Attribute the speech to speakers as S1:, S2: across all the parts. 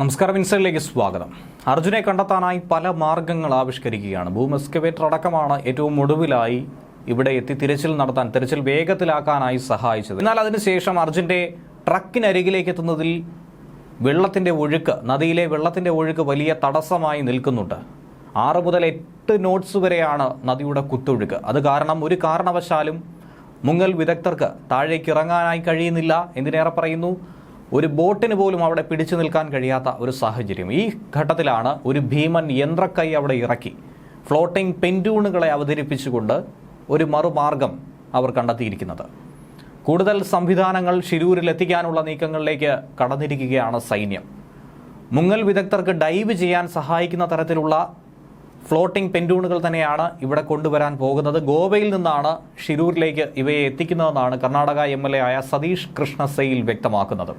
S1: നമസ്കാരം ഇൻസൈഡിലേക്ക് സ്വാഗതം. അർജുനെ കണ്ടെത്താനായി പല മാർഗങ്ങൾ ആവിഷ്കരിക്കുകയാണ്. ഭൂം എക്സ്കവേറ്റർ അടക്കമാണ് ഏറ്റവും ഒടുവിലായി ഇവിടെ എത്തി തിരച്ചിൽ നടത്താൻ തിരച്ചിൽ വേഗത്തിലാക്കാനായി സഹായിച്ചത്. എന്നാൽ അതിനുശേഷം അർജുന്റെ ട്രക്കിനരികിലേക്ക് എത്തുന്നതിൽ വെള്ളത്തിന്റെ ഒഴുക്ക് നദിയിലെ വെള്ളത്തിന്റെ ഒഴുക്ക് വലിയ തടസ്സമായി നിൽക്കുന്നുണ്ട്. ആറ് മുതൽ എട്ട് നോട്ട്സ് വരെയാണ് നദിയുടെ കുത്തൊഴുക്ക്. അത് കാരണം ഒരു കാരണവശാലും മുങ്ങൽ വിദഗ്ധർക്ക് താഴേക്ക് ഇറങ്ങാനായി കഴിയുന്നില്ല. എന്തിനേറെ പറയുന്നു? ഒരു ബോട്ടിന് പോലും അവിടെ പിടിച്ചു നിൽക്കാൻ കഴിയാത്ത ഒരു സാഹചര്യം. ഈ ഘട്ടത്തിലാണ് ഒരു ഭീമൻ യന്ത്രക്കൈ അവിടെ ഇറക്കി. ഫ്ലോട്ടിംഗ് പെന്റൂണുകളെ അവതരിപ്പിച്ചുകൊണ്ട് ഒരു മറുമാർഗം അവർ കണ്ടെത്തിയിരിക്കുന്നത്. കൂടുതൽ സംവിധാനങ്ങൾ ഷിരൂരിൽ എത്തിക്കാനുള്ള നീക്കങ്ങളിലേക്ക് കടന്നിരിക്കുകയാണ് സൈന്യം. മുങ്ങൽ വിദഗ്ധർക്ക് ഡൈവ് ചെയ്യാൻ സഹായിക്കുന്ന തരത്തിലുള്ള ഫ്ലോട്ടിംഗ് പെൻഡൂണുകൾ തന്നെയാണ് ഇവിടെ കൊണ്ടുവരാൻ പോകുന്നത്. ഗോവയിൽ നിന്നാണ് ഷിരൂരിലേക്ക് ഇവയെ എത്തിക്കുന്നതെന്നാണ് കർണാടക എം എൽ എ ആയ സതീഷ് കൃഷ്ണ സെയിൽ വ്യക്തമാക്കുന്നത്.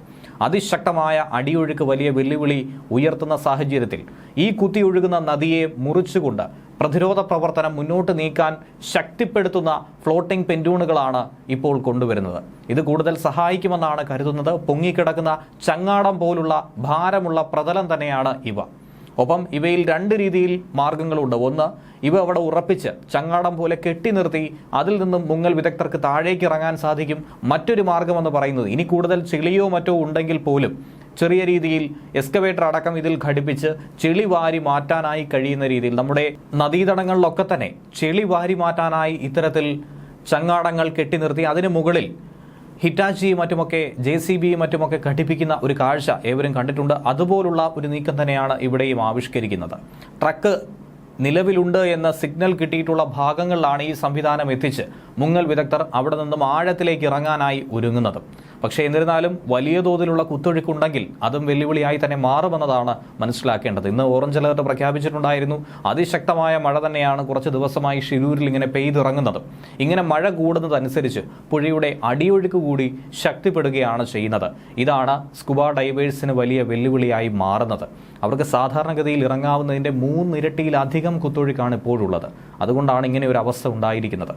S1: അതിശക്തമായ അടിയൊഴുക്ക് വലിയ വെല്ലുവിളി ഉയർത്തുന്ന സാഹചര്യത്തിൽ ഈ കുത്തിയൊഴുകുന്ന നദിയെ മുറിച്ചുകൊണ്ട് പ്രതിരോധ പ്രവർത്തനം മുന്നോട്ട് നീക്കാൻ ശക്തിപ്പെടുത്തുന്ന ഫ്ലോട്ടിംഗ് പെൻഡൂണുകളാണ് ഇപ്പോൾ കൊണ്ടുവരുന്നത്. ഇത് കൂടുതൽ സഹായിക്കുമെന്നാണ് കരുതുന്നത്. പൊങ്ങിക്കിടക്കുന്ന ചങ്ങാടം പോലുള്ള ഭാരമുള്ള പ്രതലം തന്നെയാണ് ഇവ. ഒപ്പം ഇവയിൽ രണ്ട് രീതിയിൽ മാർഗങ്ങളുണ്ട്. ഒന്ന് ഇവ അവിടെ ഉറപ്പിച്ച് ചങ്ങാടം പോലെ കെട്ടി നിർത്തി അതിൽ നിന്നും മുങ്ങൽ വിദഗ്ധർക്ക് താഴേക്ക് ഇറങ്ങാൻ സാധിക്കും. മറ്റൊരു മാർഗമെന്ന് പറയുന്നത് ഇനി കൂടുതൽ ചെളിയോ മറ്റോ ഉണ്ടെങ്കിൽ പോലും ചെറിയ രീതിയിൽ എക്സ്കവേറ്റർ അടക്കം ഇതിൽ ഘടിപ്പിച്ച് ചെളി വാരി മാറ്റാനായി കഴിയുന്ന രീതിയിൽ നമ്മുടെ നദീതടങ്ങളിലൊക്കെ തന്നെ ചെളി വാരി മാറ്റാനായി ഇത്തരത്തിൽ ചങ്ങാടങ്ങൾ കെട്ടി നിർത്തി അതിന് മുകളിൽ ഹിറ്റാച്ചിയും മറ്റുമൊക്കെ ജെ സി ബിയും മറ്റുമൊക്കെ ഘടിപ്പിക്കുന്ന ഒരു കാഴ്ച ഏവരും കണ്ടിട്ടുണ്ട്. അതുപോലുള്ള ഒരു നീക്കം തന്നെയാണ് ഇവിടെയും ആവിഷ്കരിക്കുന്നത്. ട്രക്ക് നിലവിലുണ്ട് എന്ന സിഗ്നൽ കിട്ടിയിട്ടുള്ള ഭാഗങ്ങളിലാണ് ഈ സംവിധാനം എത്തിച്ച് മുങ്ങൽ വിദഗ്ധർ അവിടെ നിന്നും ആഴത്തിലേക്ക് ഇറങ്ങാനായി ഒരുങ്ങുന്നത്. പക്ഷേ എന്നിരുന്നാലും വലിയ തോതിലുള്ള കുത്തൊഴുക്കുണ്ടെങ്കിൽ അതും വെല്ലുവിളിയായി തന്നെ മാറുമെന്നതാണ് മനസ്സിലാക്കേണ്ടത്. ഇന്ന് ഓറഞ്ച് അലർട്ട് പ്രഖ്യാപിച്ചിട്ടുണ്ടായിരുന്നു. അതിശക്തമായ മഴ തന്നെയാണ് കുറച്ച് ദിവസമായി ഷിരൂരിൽ ഇങ്ങനെ പെയ്തിറങ്ങുന്നത്. ഇങ്ങനെ മഴ കൂടുന്നതനുസരിച്ച് പുഴയുടെ അടിയൊഴുക്ക് കൂടി ശക്തിപ്പെടുകയാണ് ചെയ്യുന്നത്. ഇതാണ് സ്കുബ ഡൈവേഴ്സിന് വലിയ വെല്ലുവിളിയായി മാറുന്നത്. അവർക്ക് സാധാരണഗതിയിൽ ഇറങ്ങാവുന്നതിന്റെ മൂന്നിരട്ടിയിലധികം കുത്തൊഴുക്കാണ് ഇപ്പോഴുള്ളത്. അതുകൊണ്ടാണ് ഇങ്ങനെ ഒരു അവസ്ഥ ഉണ്ടായിരിക്കുന്നത്.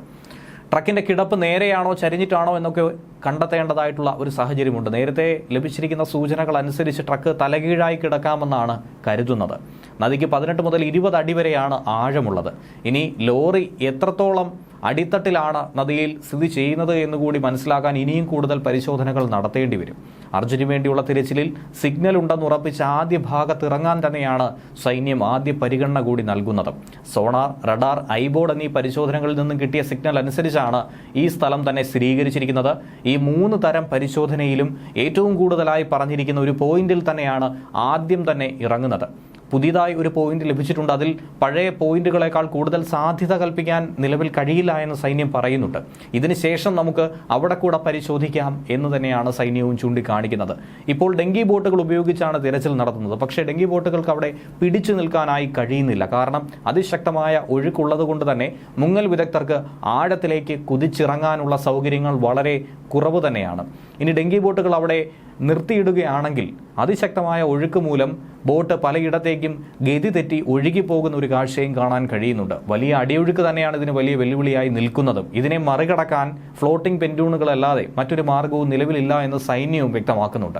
S1: ട്രക്കിന്റെ കിടപ്പ് നേരെയാണോ ചരിഞ്ഞിട്ടാണോ എന്നൊക്കെ കണ്ടെത്തേണ്ടതായിട്ടുള്ള ഒരു സാഹചര്യമുണ്ട്. നേരത്തെ ലഭിച്ചിരിക്കുന്ന സൂചനകൾ അനുസരിച്ച് ട്രക്ക് തലകീഴായി കിടക്കാമെന്നാണ് കരുതുന്നത്. നദിക്ക് പതിനെട്ട് മുതൽ ഇരുപത് അടി വരെയാണ് ആഴമുള്ളത്. ഇനി ലോറി എത്രത്തോളം അടിത്തട്ടിലാണ് നദിയിൽ സ്ഥിതി ചെയ്യുന്നത് എന്നുകൂടി മനസ്സിലാക്കാൻ ഇനിയും കൂടുതൽ പരിശോധനകൾ നടത്തേണ്ടി വരും. അർജുന് വേണ്ടിയുള്ള തിരച്ചിലിൽ സിഗ്നൽ ഉണ്ടെന്ന് ഉറപ്പിച്ച ആദ്യ ഭാഗത്ത് ഇറങ്ങാൻ തന്നെയാണ് സൈന്യം ആദ്യ പരിഗണന കൂടി നൽകുന്നത്. സോണാർ റഡാർ ഐബോർഡ് എന്നീ പരിശോധനകളിൽ നിന്നും കിട്ടിയ സിഗ്നൽ അനുസരിച്ചാണ് ഈ സ്ഥലം തന്നെ സ്ഥിരീകരിച്ചിരിക്കുന്നത്. ഈ മൂന്ന് തരം പരിശോധനയിലും ഏറ്റവും കൂടുതലായി പറഞ്ഞിരിക്കുന്ന ഒരു പോയിന്റിൽ തന്നെയാണ് ആദ്യം തന്നെ ഇറങ്ങുന്നത്. പുതിയതായി ഒരു പോയിന്റ് ലഭിച്ചിട്ടുണ്ട്. അതിൽ പഴയ പോയിന്റുകളെക്കാൾ കൂടുതൽ സാധ്യത കൽപ്പിക്കാൻ നിലവിൽ കഴിയില്ല എന്ന് സൈന്യം പറയുന്നുണ്ട്. ഇതിനുശേഷം നമുക്ക് അവിടെ കൂടെ പരിശോധിക്കാം എന്ന് തന്നെയാണ് സൈന്യവും ചൂണ്ടിക്കാണിക്കുന്നത്. ഇപ്പോൾ ഡെങ്കി ബോട്ടുകൾ ഉപയോഗിച്ചാണ് തിരച്ചിൽ നടത്തുന്നത്. പക്ഷേ ഡെങ്കി ബോട്ടുകൾക്ക് അവിടെ പിടിച്ചു നിൽക്കാനായി കഴിയുന്നില്ല. കാരണം അതിശക്തമായ ഒഴുക്കുള്ളത് കൊണ്ട് തന്നെ മുങ്ങൽ വിദഗ്ധർക്ക് ആഴത്തിലേക്ക് കുതിച്ചിറങ്ങാനുള്ള സൗകര്യങ്ങൾ വളരെ കുറവ് തന്നെയാണ്. ഇനി ഡെങ്കി ബോട്ടുകൾ അവിടെ നിർത്തിയിടുകയാണെങ്കിൽ അതിശക്തമായ ഒഴുക്ക് മൂലം ബോട്ട് പലയിടത്തേക്കും ഗതി തെറ്റി ഒഴുകിപ്പോകുന്ന ഒരു കാഴ്ചയും കാണാൻ കഴിയുന്നുണ്ട്. വലിയ അടിയൊഴുക്ക് തന്നെയാണ് ഇതിന് വലിയ വെല്ലുവിളിയായി നിൽക്കുന്നതും. ഇതിനെ മറികടക്കാൻ ഫ്ലോട്ടിംഗ് പെന്റൂണുകളല്ലാതെ മറ്റൊരു മാർഗവും നിലവിലില്ല എന്ന് സൈന്യവും വ്യക്തമാക്കുന്നുണ്ട്.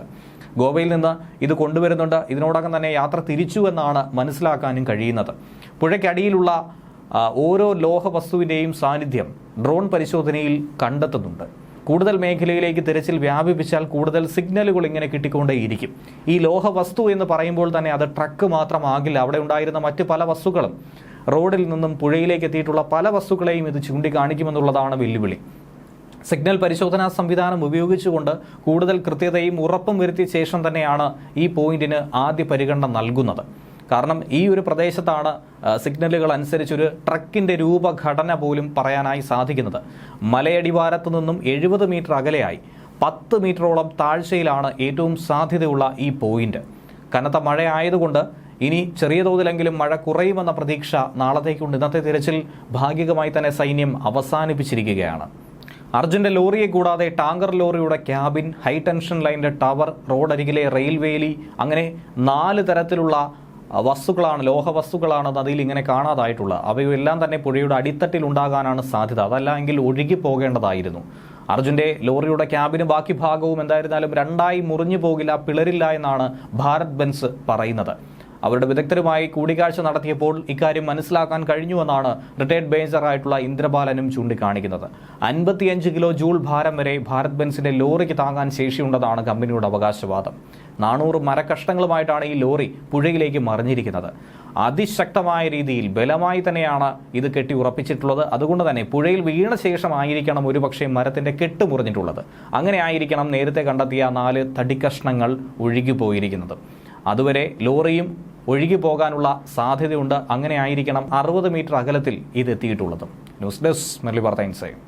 S1: ഗോവയിൽ നിന്ന് ഇത് കൊണ്ടുവരുന്നുണ്ട്. ഇതിനോടകം തന്നെ യാത്ര തിരിച്ചു എന്നാണ് മനസ്സിലാക്കാനും കഴിയുന്നത്. പുഴയ്ക്കടിയിലുള്ള ഓരോ ലോഹ വസ്തുവിന്റെയും സാന്നിധ്യം ഡ്രോൺ പരിശോധനയിൽ കണ്ടെത്തുന്നുണ്ട്. കൂടുതൽ മേഖലയിലേക്ക് തിരച്ചിൽ വ്യാപിപ്പിച്ചാൽ കൂടുതൽ സിഗ്നലുകൾ ഇങ്ങനെ കിട്ടിക്കൊണ്ടേയിരിക്കും. ഈ ലോഹ വസ്തു എന്ന് പറയുമ്പോൾ തന്നെ അത് ട്രക്ക് മാത്രമാകില്ല അവിടെ ഉണ്ടായിരുന്ന മറ്റ് പല വസ്തുക്കളും റോഡിൽ നിന്നും പുഴയിലേക്ക് എത്തിയിട്ടുള്ള പല വസ്തുക്കളെയും ഇത് ചൂണ്ടിക്കാണിക്കുമെന്നുള്ളതാണ് വെല്ലുവിളി. സിഗ്നൽ പരിശോധനാ സംവിധാനം ഉപയോഗിച്ചുകൊണ്ട് കൂടുതൽ കൃത്യതയും ഉറപ്പും വരുത്തിയ ശേഷം തന്നെയാണ് ഈ പോയിന്റിന് ആദ്യ പരിഗണന നൽകുന്നത്. കാരണം ഈ ഒരു പ്രദേശത്താണ് സിഗ്നലുകൾ അനുസരിച്ച് ഒരു ട്രക്കിന്റെ രൂപഘടന പോലും പറയാനായി സാധിക്കുന്നത്. മലയടിവാരത്ത് നിന്നും എഴുപത് മീറ്റർ അകലെയായി പത്ത് മീറ്ററോളം താഴ്ചയിലാണ് ഏറ്റവും സാധ്യതയുള്ള ഈ പോയിന്റ് കനത്ത മഴ ആയതുകൊണ്ട് ഇനി ചെറിയ തോതിലെങ്കിലും മഴ കുറയുമെന്ന പ്രതീക്ഷ നാളത്തേക്കുണ്ട്. ഇന്നത്തെ തിരച്ചിൽ ഭാഗികമായി തന്നെ സൈന്യം അവസാനിപ്പിച്ചിരിക്കുകയാണ്. അർജുന്റെ ലോറിയെ കൂടാതെ ടാങ്കർ ലോറിയുടെ ക്യാബിൻ ഹൈ ടെൻഷൻ ലൈനിന്റെ ടവർ റോഡരികിലെ റെയിൽവേലി അങ്ങനെ നാല് തരത്തിലുള്ള വസ്തുക്കളാണ് ലോഹ വസ്തുക്കളാണ് നദിയിൽ ഇങ്ങനെ കാണാതായിട്ടുള്ളത് അവയെല്ലാം തന്നെ പുഴയുടെ അടിത്തട്ടിൽ ഉണ്ടാകാനാണ് സാധ്യത. അതല്ല എങ്കിൽ ഒഴുകി പോകേണ്ടതായിരുന്നു. അർജുന്റെ ലോറിയുടെ ക്യാബിന് ബാക്കി ഭാഗവും എന്തായിരുന്നാലും രണ്ടായി മുറിഞ്ഞു പോകില്ല പിളരില്ല എന്നാണ് ഭാരത് ബെൻസ് പറയുന്നത്. അവരുടെ വിദഗ്ധരുമായി കൂടിക്കാഴ്ച നടത്തിയപ്പോൾ ഇക്കാര്യം മനസ്സിലാക്കാൻ കഴിഞ്ഞുവെന്നാണ് റിട്ടയർഡ് ബേഞ്ചറായിട്ടുള്ള ഇന്ദ്രബാലനും ചൂണ്ടിക്കാണിക്കുന്നത്. അൻപത്തിയഞ്ച് കിലോ ജൂൾ ഭാരം വരെ ഭാരത് ബെൻസിന്റെ ലോറിക്ക് താങ്ങാൻ ശേഷിയുണ്ടെന്നാണ് കമ്പനിയുടെ അവകാശവാദം. നാനൂറ് മരക്കഷ്ണങ്ങളുമായിട്ടാണ് ഈ ലോറി പുഴയിലേക്ക് മറിഞ്ഞിരിക്കുന്നത്. അതിശക്തമായ രീതിയിൽ ബലമായി തന്നെയാണ് ഇത് കെട്ടി ഉറപ്പിച്ചിട്ടുള്ളത്. അതുകൊണ്ട് തന്നെ പുഴയിൽ വീണ ശേഷമായിരിക്കണം ഒരുപക്ഷെ മരത്തിന്റെ കെട്ട് മുറിഞ്ഞിട്ടുള്ളത്. അങ്ങനെ ആയിരിക്കണം നേരത്തെ കണ്ടെത്തിയ നാല് തടിക്കഷ്ണങ്ങൾ ഒഴുകിപ്പോയിരിക്കുന്നത്. അതുവരെ ലോറിയും ഒഴുകി പോകാനുള്ള സാധ്യതയുണ്ട്. അങ്ങനെ ആയിരിക്കണം അറുപത് മീറ്റർ അകലത്തിൽ ഇത് എത്തിയിട്ടുള്ളത്. ന്യൂസ് ഡെസ്ക് മെർലി വാർത്ത ഇൻസൈഡ്